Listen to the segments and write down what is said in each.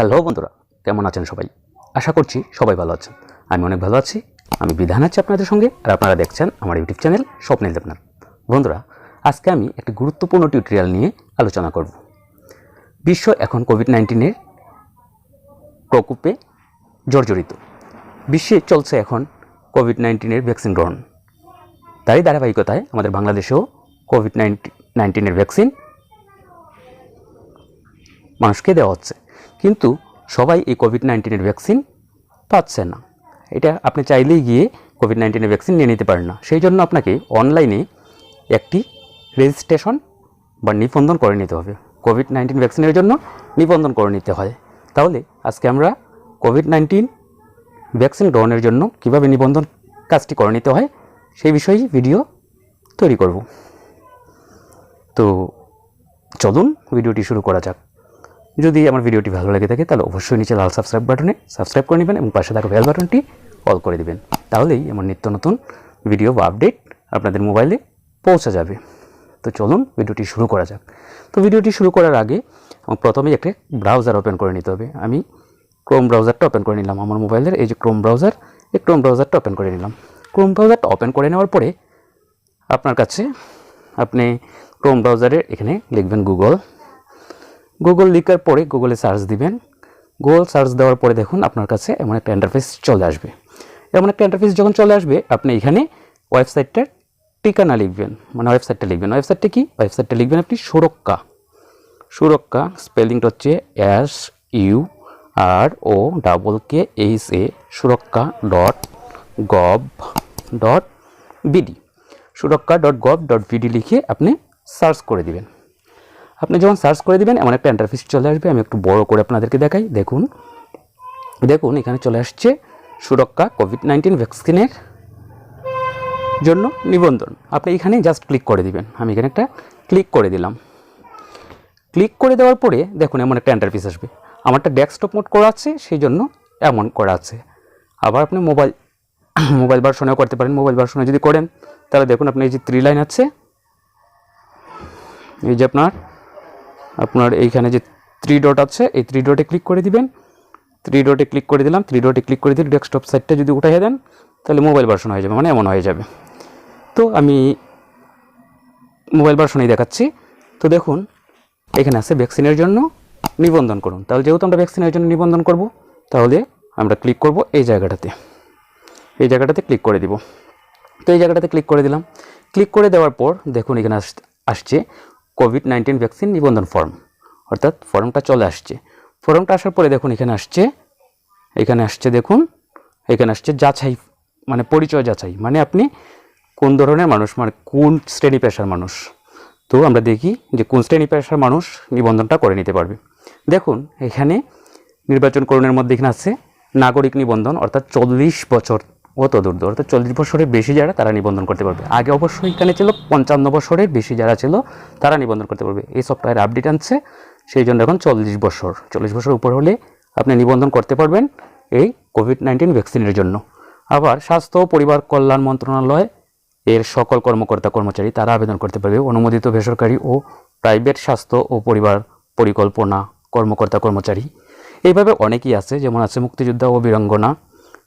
Hello বন্ধুরা, কেমন আছেন সবাই? আশা করছি সবাই ভালো আছেন। আমি অনেক ভালো আছি। আমি বিধান আছি আপনাদের সঙ্গে, আর আপনারা দেখছেন আমার ইউটিউব চ্যানেল স্বপ্নিল দেবনাথ। বন্ধুরা, আজকে আমি একটি গুরুত্বপূর্ণ টিউটোরিয়াল নিয়ে আলোচনা করব। বিশ্ব এখন কোভিড নাইন্টিনের প্রকোপে জর্জরিত। বিশ্বে চলছে এখন কোভিড নাইন্টিনের ভ্যাকসিন গ্রহণ। তারই ধারাবাহিকতায় আমাদের বাংলাদেশেও কোভিড নাইন্টিনের ভ্যাকসিন মানুষকে দেওয়া হচ্ছে। কিন্তু সবাই এই কোভিড নাইন্টিনের ভ্যাকসিন পাচ্ছে না। এটা আপনি চাইলেই গিয়ে কোভিড নাইন্টিনের ভ্যাকসিন নিয়ে নিতে পারেন না। সেই জন্য আপনাকে অনলাইনে একটি রেজিস্ট্রেশন বা নিবন্ধন করে নিতে হবে। কোভিড নাইন্টিন ভ্যাকসিনের জন্য নিবন্ধন করে নিতে হয়। তাহলে আজকে আমরা কোভিড নাইন্টিন ভ্যাকসিন গ্রহণের জন্য কীভাবে নিবন্ধন কাজটি করে নিতে হয়, সেই বিষয়ে ভিডিও তৈরি করব। তো চলুন ভিডিওটি শুরু করা যাক। যদি আমার ভিডিওটি ভালো লেগে থাকে, তাহলে অবশ্যই নিচে লাল সাবস্ক্রাইব বাটনে সাবস্ক্রাইব করে নেবেন এবং পাশে থাকা বেল বাটনটি অল করে দিবেন। তাহলেই আমার নিত্য নতুন ভিডিও বা আপডেট আপনাদের মোবাইলে পৌঁছে যাবে। তো চলুন ভিডিওটি শুরু করা যাক। তো ভিডিওটি শুরু করার আগে আমার প্রথমেই একটা ব্রাউজার ওপেন করে নিতে হবে। আমি ক্রোম ব্রাউজারটা ওপেন করে নিলাম আমার মোবাইলের এই যে ক্রোম ব্রাউজার এই ক্রোম ব্রাউজারটা ওপেন করে নিলাম। ক্রোম ব্রাউজারটা ওপেন করে নেওয়ার পরে আপনার কাছে আপনি ক্রোম ব্রাউজারে এখানে লিখবেন গুগল গুগল লিখার পরে গুগলে সার্চ দিবেন। গুগল সার্চ দেওয়ার পরে দেখুন আপনার কাছে এমন একটা ইন্টারফেস চলে আসবে। এমন একটা ইন্টারফেস যখন চলে আসবে, আপনি এখানে ওয়েবসাইটটার ঠিকানা লিখবেন। মানে ওয়েবসাইটটা লিখবেন। ওয়েবসাইটটা কি? ওয়েবসাইটটা লিখবেন আপনি সুরক্ষা। সুরক্ষা স্পেলিংটা হচ্ছে S U R O double K H A সুরক্ষা ডট গভ ডট বিডি সুরক্ষা ডট গভ ডট বিডি লিখে আপনি সার্চ করে দিবেন। আপনি যখন সার্চ করে দিবেন, এমন একটা ইন্টারফেস চলে আসবে, আমি একটু বড় করে আপনাদেরকে দেখাই। দেখুন দেখুন, এখানে চলে আসছে সুরক্ষা কোভিড নাইন্টিন ভ্যাকসিনের জন্য নিবন্ধন। আপনি এখানে জাস্ট ক্লিক করে দিবেন। আমি এখানে একটা ক্লিক করে দিলাম। ক্লিক করে দেওয়ার পরে, দেখুন, এমন একটা ইন্টারফেস আসবে। আমারটা ডেস্কটপ মোড করা আছে, সেই জন্য এমন করা আছে। আবার আপনি মোবাইল মোবাইল ভার্সনেও করতে পারেন। মোবাইল ভার্সনে যদি করেন, তাহলে দেখুন আপনি এই যে থ্রি লাইন আছে, এই যে আপনার আপনার এইখানে যে থ্রি ডট আছে, এই থ্রি ডটে ক্লিক করে দিবেন। থ্রি ডটে ক্লিক করে দিলাম থ্রি ডটে ক্লিক করে দিলে ডেস্কটপ সাইটটা যদি উঠাইয়ে দেন, তাহলে মোবাইল ভার্সন হয়ে যাবে মানে এমন হয়ে যাবে। তো আমি মোবাইল ভার্সনেই দেখাচ্ছি। তো দেখুন, এখানে আছে ভ্যাকসিনের জন্য নিবন্ধন করুন। তাহলে যেহেতু আমরা ভ্যাকসিনের জন্য নিবন্ধন করব, তাহলে আমরা ক্লিক করব এই জায়গাটাতে। এই জায়গাটাতে ক্লিক করে দিব। তো এই জায়গাটাতে ক্লিক করে দিলাম। ক্লিক করে দেওয়ার পর দেখুন এখানে আস- আসছে কোভিড নাইন্টিন ভ্যাকসিন নিবন্ধন ফর্ম অর্থাৎ ফর্মটা চলে আসছে। ফর্মটা আসার পরে দেখুন, এখানে আসছে এখানে আসছে দেখুন, এখানে আসছে যাচাই মানে পরিচয় যাচাই। মানে আপনি কোন ধরনের মানুষ মানে কোন শ্রেণি পেশার মানুষ। তো আমরা দেখি যে কোন শ্রেণি পেশার মানুষ নিবন্ধনটা করে নিতে পারবে। দেখুন, এখানে নির্বাচনকরণের মধ্যে এখানে আছে নাগরিক নিবন্ধন, অর্থাৎ চল্লিশ বছর ও তদূর্ধ্ব অর্থাৎ চল্লিশ বছরের বেশি যারা, তারা নিবন্ধন করতে পারবে। আগে অবশ্যই এখানে ছিল পঞ্চান্ন বছরের বেশি যারা ছিল, তারা নিবন্ধন করতে পারবে। এই সফটওয়্যার আপডেট আনছে, সেই জন্য এখন চল্লিশ বছর। চল্লিশ বছর উপর হলে আপনি নিবন্ধন করতে পারবেন এই কোভিড নাইন্টিন ভ্যাকসিনের জন্য। আবার স্বাস্থ্য ও পরিবার কল্যাণ মন্ত্রণালয়, এর সকল কর্মকর্তা কর্মচারী, তারা আবেদন করতে পারবে। অনুমোদিত বেসরকারি ও প্রাইভেট স্বাস্থ্য ও পরিবার পরিকল্পনা কর্মকর্তা কর্মচারী। এইভাবে অনেকেই আছে, যেমন আছে মুক্তিযোদ্ধা ও বীরাঙ্গনা।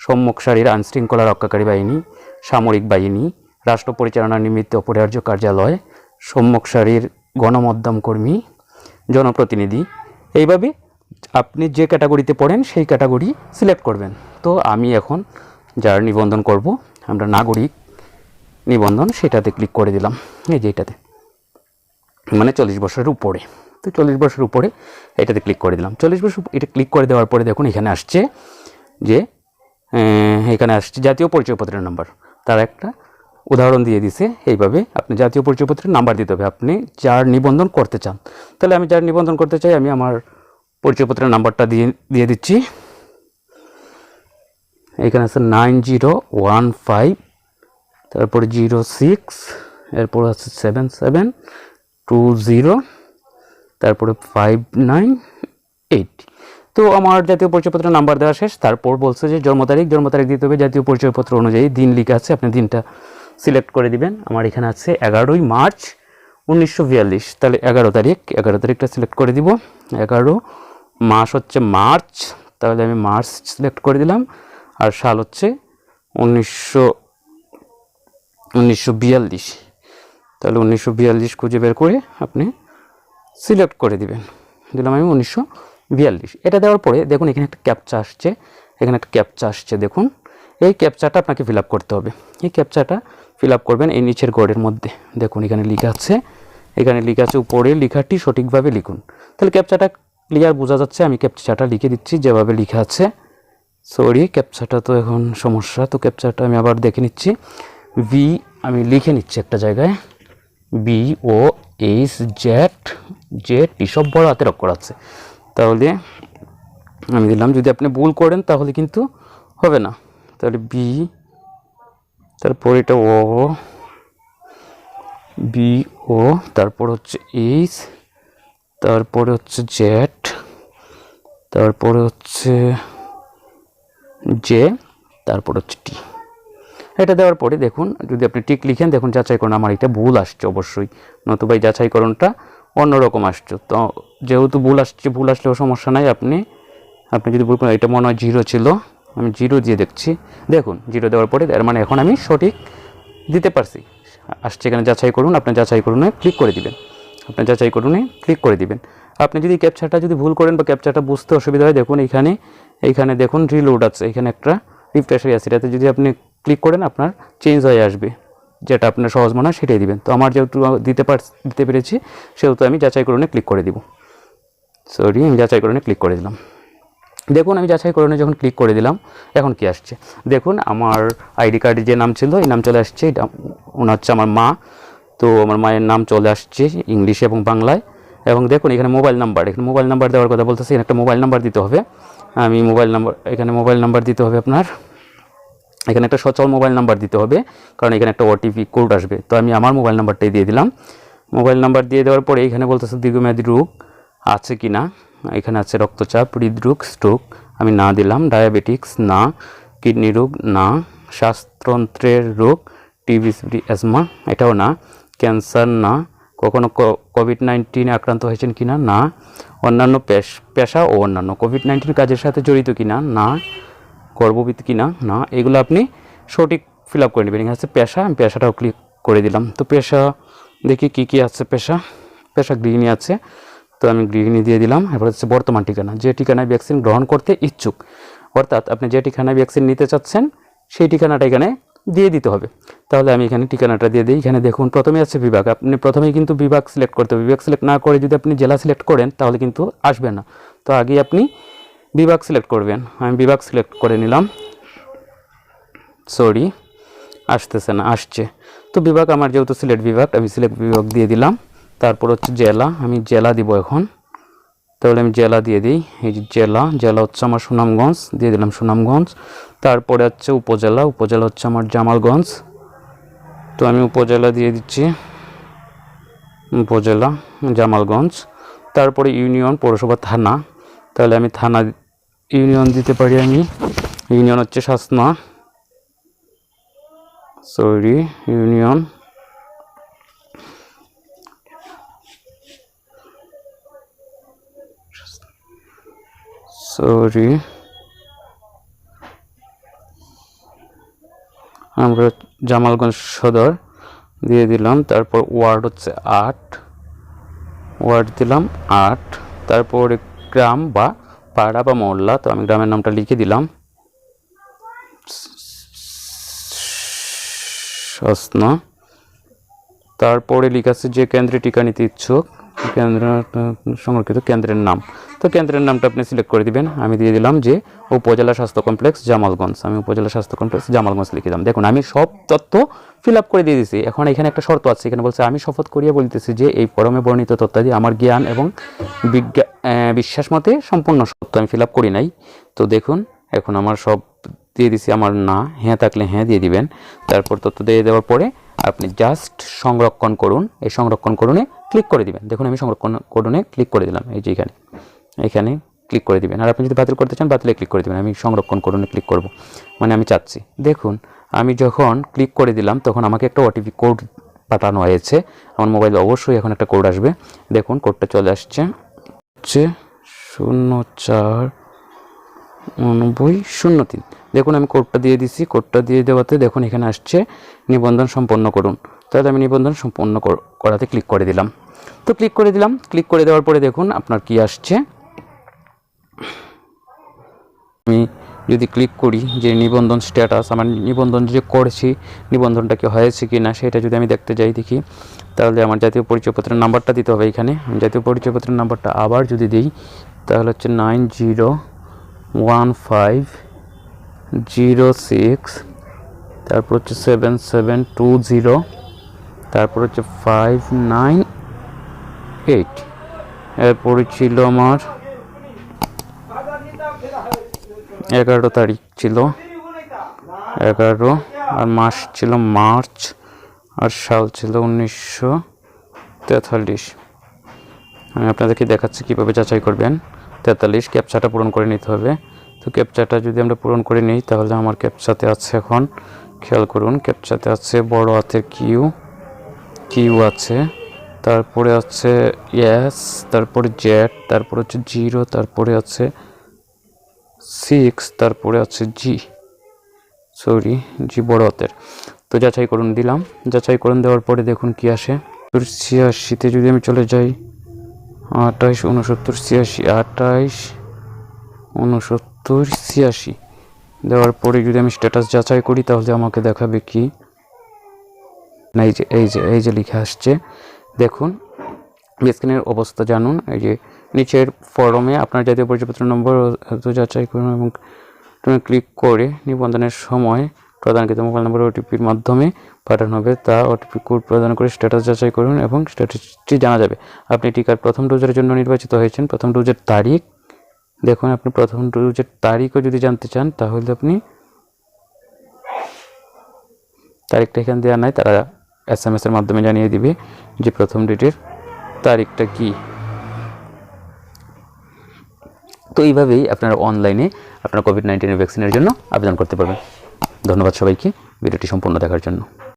সম্মুখ সারির আইনশৃঙ্খলা রক্ষাকারী বাহিনী, সামরিক বাহিনী, রাষ্ট্র পরিচালনা নিমিত্ত অপরিহার্য কার্যালয় সম্মুখ সারির গণমাধ্যম কর্মী, জনপ্রতিনিধি। এইভাবে আপনি যে ক্যাটাগরিতে পড়েন, সেই ক্যাটাগরি সিলেক্ট করবেন। তো আমি এখন যার নিবন্ধন করব, আমরা নাগরিক নিবন্ধন, সেটাতে ক্লিক করে দিলাম। এই যে এটাতে। মানে চল্লিশ বছরের উপরে। তো চল্লিশ বছরের উপরে এটাতে ক্লিক করে দিলাম। চল্লিশ বছর এটা ক্লিক করে দেওয়ার পরে দেখুন, এখানে আসছে যে এখানে আসছে জাতীয় পরিচয়পত্রের নাম্বার তার একটা উদাহরণ দিয়ে দিছে, এইভাবে আপনি জাতীয় পরিচয়পত্রের নাম্বার দিতে হবে। আপনি যার নিবন্ধন করতে চান, তাহলে আমি যার নিবন্ধন করতে চাই, আমি আমার পরিচয়পত্রের নাম্বারটা দিয়ে দিয়ে দিচ্ছি। এখানে আছে নাইন জিরো ওয়ান ফাইভ তারপর জিরো সিক্স এরপর আছে সেভেন সেভেন টু জিরো তারপরে ফাইভ নাইন এইট তো আমার জাতীয় পরিচয়পত্রের নাম্বার দেওয়া শেষ। তারপর বলছে যে, জন্ম তারিখ জন্ম তারিখ দিতে হবে। জাতীয় পরিচয়পত্র অনুযায়ী দিন লিখে আছে। আপনি দিনটা সিলেক্ট করে দিবেন। আমার এখানে আছে এগারোই মার্চ উনিশশো বিয়াল্লিশ। তাহলে এগারো তারিখ, এগারো তারিখটা সিলেক্ট করে দিব। এগারো মাস হচ্ছে মার্চ। তাহলে আমি মার্চ সিলেক্ট করে দিলাম। আর সাল হচ্ছে উনিশশো উনিশশো বিয়াল্লিশ। তাহলে উনিশশো বিয়াল্লিশ খুঁজে বের করে আপনি সিলেক্ট করে দিবেন। দিলাম আমি উনিশশো বিয়াল্লিশ। এটা দেওয়ার পরে দেখুন, এখানে একটা ক্যাপচা আসছে। এখানে একটা ক্যাপচা আসছে, দেখুন। এই ক্যাপচাটা আপনাকে ফিল করতে হবে। এই ক্যাপচাটা ফিল করবেন এই নিচের গোড়ের মধ্যে। দেখুন, এখানে লেখা আছে। এখানে লেখা আছে উপরে লেখাটি সঠিকভাবে লিখুন। তাহলে ক্যাপচাটা ক্লিয়ার বোঝা যাচ্ছে। আমি ক্যাপচাটা লিখে দিচ্ছি যেভাবে লেখা আছে। সরি ক্যাপচাটা তো এখন সমস্যা। তো ক্যাপচাটা আমি আবার দেখে নিচ্ছি। ভি আমি লিখে নিচ্ছি একটা জায়গায়। B O H Z Z এসব বড় হাতের অক্ষর আছে। তাহলে আমি দিলাম যদি আপনি ভুল করেন, তাহলে কিন্তু হবে না। তাহলে বি তারপর এটা ও বি ও তারপর হচ্ছে এইচ তারপরে হচ্ছে জেড তারপরে হচ্ছে জে তারপর হচ্ছে টি এটা দেওয়ার পরে দেখুন, যদি আপনি টিক লিখেন, দেখুন যাচাই যাচাইকরণ আমার এটা ভুল আসছে অবশ্যই। নতুবা এই যাচাইকরণটা অন্যরকম আসছে। তো যেহেতু ভুল আসছে ভুল আসলেও সমস্যা নাই, আপনি আপনি যদি ভুল করেন, এটা মনে হয় জিরো ছিল। আমি জিরো দিয়ে দেখছি। দেখুন, জিরো দেওয়ার পরে, এর মানে এখন আমি সঠিক দিতে পারছি। আসছে এখানে যাচাই করুন আপনি যাচাই করুন, ক্লিক করে দিবেন। আপনি যাচাই করুনে, ক্লিক করে দিবেন। আপনি যদি ক্যাপচারটা যদি ভুল করেন বা ক্যাপচারটা বুঝতে অসুবিধা হয়, দেখুন এখানে এইখানে দেখুন রিলোড আছে। এখানে একটা রিফ্রেশারি আছে। এটাতে যদি আপনি ক্লিক করেন, আপনার চেঞ্জ হয়ে আসবে। যেটা আপনার সহজ মনে হয় সেটাই দিবেন। তো আমার যেহেতু দিতে পার, দিতে পেরেছি, সেহেতু আমি যাচাই করুন, ক্লিক করে দিব। সরি আমি যাচাই করুনে ক্লিক করে দিলাম। দেখুন, আমি যাচাই করুনে যখন ক্লিক করে দিলাম, এখন কি আসছে? দেখুন, আমার আইডি কার্ডে যে নাম ছিল, এই নাম চলে আসছে। এটা ওনার হচ্ছে আমার মা। তো আমার মায়ের নাম চলে আসছে ইংলিশে এবং বাংলায়। এবং দেখুন, এখানে মোবাইল নাম্বার এখানে মোবাইল নাম্বার দেওয়ার কথা বলতেছে, এখানে একটা মোবাইল নাম্বার দিতে হবে। আমি মোবাইল নাম্বার এখানে মোবাইল নাম্বার দিতে হবে আপনার। এখানে একটা সচল মোবাইল নাম্বার দিতে হবে, কারণ এখানে একটা ওটিপি কোড আসবে। তো আমি আমার মোবাইল নাম্বারটাই দিয়ে দিলাম। মোবাইল নাম্বার দিয়ে দেওয়ার পরে এখানে বলতেছে দীর্ঘমেয়াদী রোগ আছে কি না? এখানে আছে রক্তচাপ, হৃদরোগ স্ট্রোক আমি না দিলাম ডায়াবেটিক্স না। কিডনি রোগ, না। শ্বাসতন্ত্রের রোগ টিবি অ্যাজমা এটাও না। ক্যান্সার না। কখনো কোভিড নাইন্টিনে আক্রান্ত হয়েছেন কি না? না। অন্যান্য পেশ পেশা ও অন্যান্য। কোভিড নাইন্টিন কাজের সাথে জড়িত কি না? না। গর্ভবতী কি না? না। এগুলো আপনি সঠিক ফিল আপ করে নেবেন। এখানে আছে পেশা। আমি পেশাটাও ক্লিক করে দিলাম। তো পেশা দেখি কি কি আছে পেশা। পেশা গৃহিণী আছে। তো আমি গৃহিণী দিয়ে দিলাম এবার হচ্ছে বর্তমান ঠিকানা, যে ঠিকানায় ভ্যাকসিন গ্রহণ করতে ইচ্ছুক। অর্থাৎ আপনি যে ঠিকানায় ভ্যাকসিন নিতে চাচ্ছেন, সেই ঠিকানাটা এখানে দিয়ে দিতে হবে। তাহলে আমি এখানে ঠিকানাটা দিয়ে দিই। এখানে দেখুন প্রথমে আছে বিভাগ। আপনি প্রথমেই কিন্তু বিভাগ সিলেক্ট করতে হবে। বিভাগ সিলেক্ট না করে যদি আপনি জেলা সিলেক্ট করেন, তাহলে কিন্তু আসবে না। তো আগে আপনি বিভাগ সিলেক্ট করবেন। আমি বিভাগ সিলেক্ট করে নিলাম। সরি আসতেছে না, আসছে। তো বিভাগ, আমার যেহেতু সিলেট বিভাগ, আমি সিলেক্ট বিভাগ দিয়ে দিলাম। তারপর হচ্ছে জেলা, আমি জেলা দিব এখন। তাহলে আমি জেলা দিয়ে দিই, এই যে জেলা জেলা হচ্ছে আমার সুনামগঞ্জ, দিয়ে দিলাম সুনামগঞ্জ। তারপরে হচ্ছে উপজেলা উপজেলা হচ্ছে আমার জামালগঞ্জ। তো আমি উপজেলা দিয়ে দিচ্ছি, উপজেলা, জামালগঞ্জ। তারপরে ইউনিয়ন পৌরসভা থানা, তাহলে আমি থানা ইউনিয়ন দিতে পারি আমি। ইউনিয়ন হচ্ছে শাসনা, সরি, ইউনিয়ন সরি। আমরা জামালগঞ্জ সদর দিয়ে দিলাম, তারপর ওয়ার্ড হচ্ছে আট। ওয়ার্ড দিলাম আট, তারপরে গ্রাম বা পাড়া বা মহল্লা, তো আমি গ্রামের নামটা লিখে দিলাম। সসনা। তারপরে লেখা আছে যে কেন্দ্রে টিকা নিতে ইচ্ছুক কেন্দ্র সংরক্ষিত কেন্দ্রের নাম। তো কেন্দ্রের নামটা আপনি সিলেক্ট করে দিবেন। আমি দিয়ে দিলাম যে উপজেলা স্বাস্থ্য কমপ্লেক্স জামালগঞ্জ। আমি উপজেলা স্বাস্থ্য কমপ্লেক্স জামালগঞ্জ লিখে দিলাম। দেখুন, আমি সব তথ্য ফিল আপ করে দিয়ে দিয়েছি এখন এখানে একটা শর্ত আছে। এখানে বলছে, আমি শপথ করিয়া বলিতেছি যে এই পরমে বর্ণিত তথ্যাদি আমার জ্ঞান এবং বিজ্ঞা বিশ্বাস মতে সম্পূর্ণ সত্য। আমি ফিল আপ করি নাই। তো দেখুন, এখন আমার সব দিয়ে দিছি। আমার না হ্যাঁ থাকলে হ্যাঁ দিয়ে দিবেন। তারপর তথ্য দিয়ে দেওয়ার পরে আপনি জাস্ট সংরক্ষণ করুন। এই সংরক্ষণ করুনে ক্লিক করে দিবেন। দেখুন আমি সংরক্ষণ করুনে ক্লিক করে দিলাম এই যে এখানে। এখানে ক্লিক করে দিবেন। আর আপনি যদি বাতিল করতে চান, বাতিলে ক্লিক করে দিবেন। আমি সংরক্ষণ করুনে ক্লিক করব। মানে আমি চাচ্ছি। দেখুন, আমি যখন ক্লিক করে দিলাম, তখন আমাকে একটা ওটিপি কোড পাঠানো হয়েছে। আমার মোবাইল অবশ্যই এখন একটা কোড আসবে। দেখুন কোডটা চলে আসছে। হচ্ছে শূন্য চার উনব্বই শূন্য তিন। দেখুন আমি কোডটা দিয়ে দিছি। কোডটা দিয়ে দেওয়াতে দেখুন এখানে আসছে নিবন্ধন সম্পন্ন করুন। তাহলে আমি নিবন্ধন সম্পন্ন করাতে ক্লিক করে দিলাম। তো ক্লিক করে দিলাম। ক্লিক করে দেওয়ার পরে দেখুন আপনার কি আসছে। আমি যদি ক্লিক করি যে নিবন্ধন স্ট্যাটাস আমার নিবন্ধন যে করেছি, নিবন্ধনটা কি হয়েছে কি না সেটা যদি আমি দেখতে যাই দেখি, তাহলে আমার জাতীয় পরিচয়পত্রের নাম্বারটা দিতে হবে এখানে। আমি জাতীয় পরিচয়পত্রের নাম্বারটা আবার যদি দিই, তাহলে হচ্ছে nine zero one five zero six, তারপর হচ্ছে সেভেন সেভেন টু জিরো, তারপর হচ্ছে ফাইভ নাইন এইট। এরপরে ছিল আমার এগারো তারিখ ছিল। এগারো, আর মাস ছিল মার্চ, আর সাল ছিল উনিশশো তেতাল্লিশ। আমি আপনাদেরকে দেখাচ্ছি কীভাবে যাচাই করবেন। তেতাল্লিশ ক্যাপচাটা পূরণ করে নিতে হবে। তো ক্যাপচাটা যদি আমরা পূরণ করে নিই, তাহলে আমার ক্যাপচাতে আছে এখন, খেয়াল করুন ক্যাপচাতে আছে বড় হাতের কিউ কিউ আছে, তারপরে আছে এস তারপরে জেড তারপরে হচ্ছে জিরো তারপরে আছে সিক্স তারপরে আছে জি সরি জি বড় হাতের। তো যাচাই করুন, দিলাম। যাচাই করুন, দেওয়ার পরে দেখুন কি আসে। ছিয়াশিতে যদি আমি চলে যাই আঠাইশ উনসত্তর ছিয়াশি আঠাইশ উনসত্তর ছিয়াশি দেওয়ার পরে যদি আমি স্ট্যাটাস যাচাই করি, তাহলে আমাকে দেখাবে কি? না, এই যে এই যে এই যে লিখে আসছে। দেখুন স্ক্রিনের অবস্থা জানুন। এই যে, নিচের ফরমে আপনার জাতীয় পরিচয়পত্র নম্বর যাচাই করুন এবং ক্লিক করে নিবন্ধনের সময় প্রদানকৃত মোবাইল নম্বর ওটিপির মাধ্যমে পাঠানো হবে। তা ওটিপি কোড প্রদান করে স্ট্যাটাস যাচাই করুন এবং স্ট্যাটাসটি জানা যাবে। আপনি টিকার প্রথম ডোজের জন্য নির্বাচিত হয়েছেন। প্রথম ডোজের তারিখ দেখুন, আপনি প্রথম ডোজের তারিখও যদি জানতে চান, তাহলে আপনি তারিখটা এখানে দেওয়া নাই, তারা এস এম এর মাধ্যমে জানিয়ে দিবে যে প্রথম ডেটের তারিখটা কি। তো এইভাবেই আপনারা অনলাইনে আপনার কোভিড নাইন্টিনের ভ্যাকসিনের জন্য আবেদন করতে পারবেন। ধন্যবাদ সবাইকে, ভিডিওটি সম্পূর্ণ দেখার জন্য।